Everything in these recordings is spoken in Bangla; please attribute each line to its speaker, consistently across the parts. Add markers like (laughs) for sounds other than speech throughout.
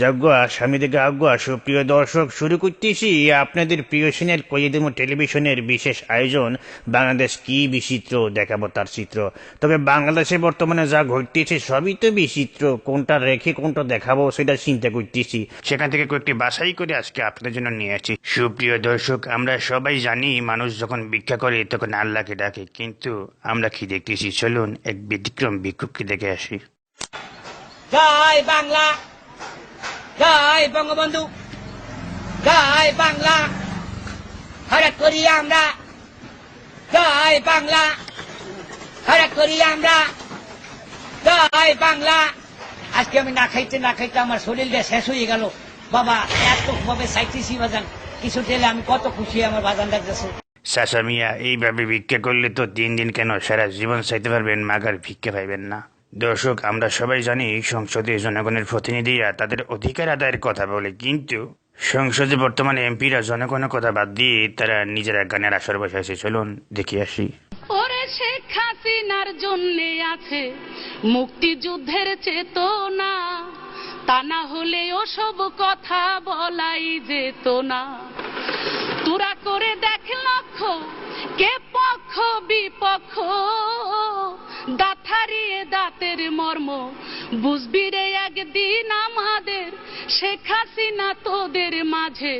Speaker 1: যজ্ঞা স্বামী থেকে আজ্ঞা, সুপ্রিয় দর্শক, শুরু করতেছি আপনাদের প্রিয় সিনের কইদিমো টেলিভিশনের বিশেষ আয়োজন, বাংলাদেশ কি বিচিত্র দেখাবো তার চিত্র। তবে বাংলাদেশে বর্তমানে যা ঘটতেছে সবই তো বিচিত্র, কোনটা রেখে কোনটা দেখাবো সেটা চিন্তা করতেছি। সেখান থেকে কয়েকটি বাছাই করে আজকে আপনাদের জন্য নিয়ে আসি সুপ্রিয় দর্শক, আমরা সবাই জানি মানুষ যখন ভিক্ষা করে তখন আল্লাহকে ডাকে, কিন্তু আমরা কি দেখতেছি? চলুন এক ব্যতিক্রম বিক্ষোভকে দেখে আসি।
Speaker 2: জয় বাংলা! জয় বঙ্গবন্ধু, জয় বাংলা, হঠাৎ করি আমরা, জয় বাংলা, হঠাৎ করি আমরা, জয় বাংলা। আজকে আমি না খাইতে না খাইতে আমার শরীরটা শেষ হয়ে গেল। বাবা এত ভাবে চাইতেছি বাজান। কিছু টেলে আমি কত খুশি আমার বাজান লাগতেছে
Speaker 1: চাচা মিয়া, এইভাবে ভিক্ষা করলে তো তিন দিন কেন সারা জীবন চাইতে পারবেন, মাগার ভিক্ষা পাইবেন না। দর্শক, আমরা সবাই জানি সংসদে জনগণের প্রতিনিধিরা তাদের অধিকার আদায়ের কথা বলে, কিন্তু সংসদে বর্তমানে এমপিরা জনগণের কথা বাদ দিয়ে তারা নিজেরা গানের আসর বসাইছে। চলুন, দেখি আসি।
Speaker 3: ওরে শেখ হাসিনার জন্যে আছে মুক্তিযুদ্ধের চেতনা। তা না হলে ওসব কথা বলাই যেত না। তোরা করে দেখ দাঁতের মর্ম বুঝবি রে একদিন আমাদের, শেখ হাসিনা তোদের মাঝে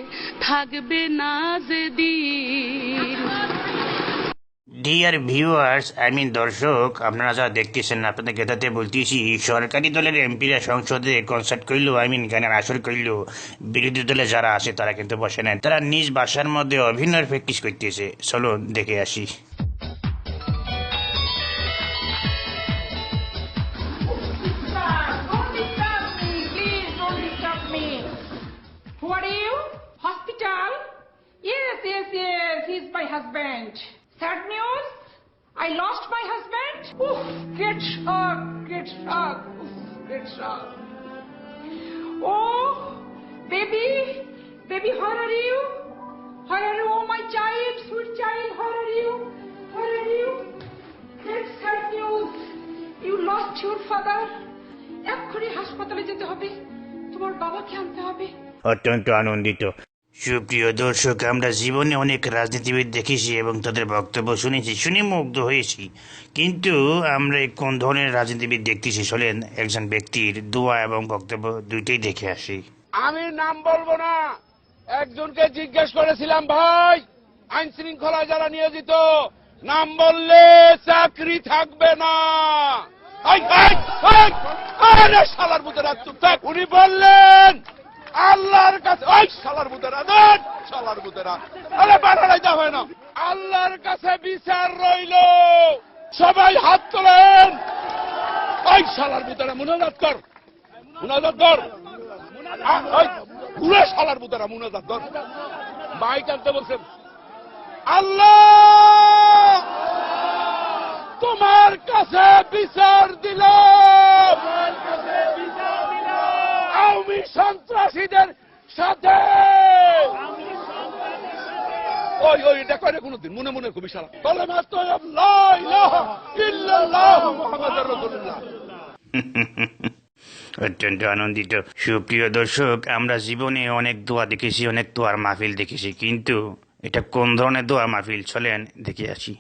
Speaker 3: থাকবে না যেদিন।
Speaker 1: ডিয়ার ভিউয়ার্স আই মিন দর্শক, আপনারা যা দেখতেছেন আপনাদের গেতাতে বলতেছি, সরকারি দলের এমপিরা সংসদে কনসার্ট করল আই মিন গানের আসর করল বিরোধী দলে যারা আছে, তারা কিন্তু বসে নেন তারা নিজ বাসার মধ্যে অভিনয়ের প্র্যাকটিস করতেছে। চলো দেখে আসি।
Speaker 4: He's my husband. Sad news? I lost my husband? Oof, great shock, great shock, Oof, great shock. Oh, baby, baby, where are you? Where are you? Oh, my child, sweet child, where are you? Where are you? Great sad news. You lost your father. এক্ষুনি হাসপাতালে যেতে হবে তোমার বাবাকে আনতে হবে
Speaker 1: অত্যন্ত আনন্দিত সুপ্রিয় দর্শক, আমরা জীবনে অনেক রাজনীতিবিদ দেখেছি এবং তাদের বক্তব্য শুনেছি, শুনে মুগ্ধ হয়েছি। কিন্তু আমরা কোন ধরনের রাজনীতিবিদ দেখতেছি চলেন একজন ব্যক্তির দোয়া এবং বক্তব্য দুইটাই দেখে আসি।
Speaker 5: আমি নাম বলব না, একজনকে জিজ্ঞেস করেছিলাম, ভাই, আইন শৃঙ্খলা যারা নিয়োজিত, নাম বললে চাকরি থাকবে না? উনি বললেন আল্লাহর কাছে ওই শালার বুতেরা দেন শালার বুতেরা আরে দেওয়া হয় না। আল্লাহর কাছে বিচার রইল। সবাই হাত তোলেন। ওই শালার বুতেরা মুনাজাত কর। মুনাজাত কর। পুরো শালার বুতারা মুনাজাত কর। মাইক আনতে বলছেন, আল্লাহ, তোমার কাছে বিচার দিল (laughs)
Speaker 1: অত্যন্ত আনন্দিত। সুপ্রিয় দর্শক, আমরা জীবনে অনেক দোয়া দেখেছি, অনেক দোয়ার মাহফিল দেখেছি, কিন্তু এটা কোন ধরনের দোয়ার মাহফিল? চলেন, দেখে আসি।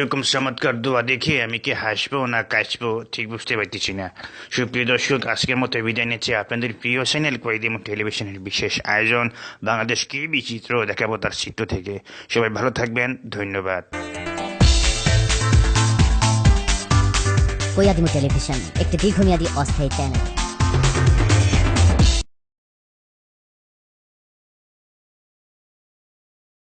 Speaker 1: এইরকম চমৎকার দোয়া দেখে আমি কি হাসবো না কাশবো ঠিক বুঝতে পারতেছি না। সুপ্রিয় দর্শক, আজকের মতো বিদায় নিচ্ছে। আপনাদের প্রিয় চ্যানেল কয়েদিম টেলিভিশনের বিশেষ আয়োজন, বাংলাদেশ কি বিচিত্র দেখাবো তার চিত্র থেকে। সবাই ভালো থাকবেন, ধন্যবাদ।
Speaker 6: কইয়াদিমু টেলিভিশন একটি দীর্ঘমেয়াদী অস্থায়ী চ্যানেল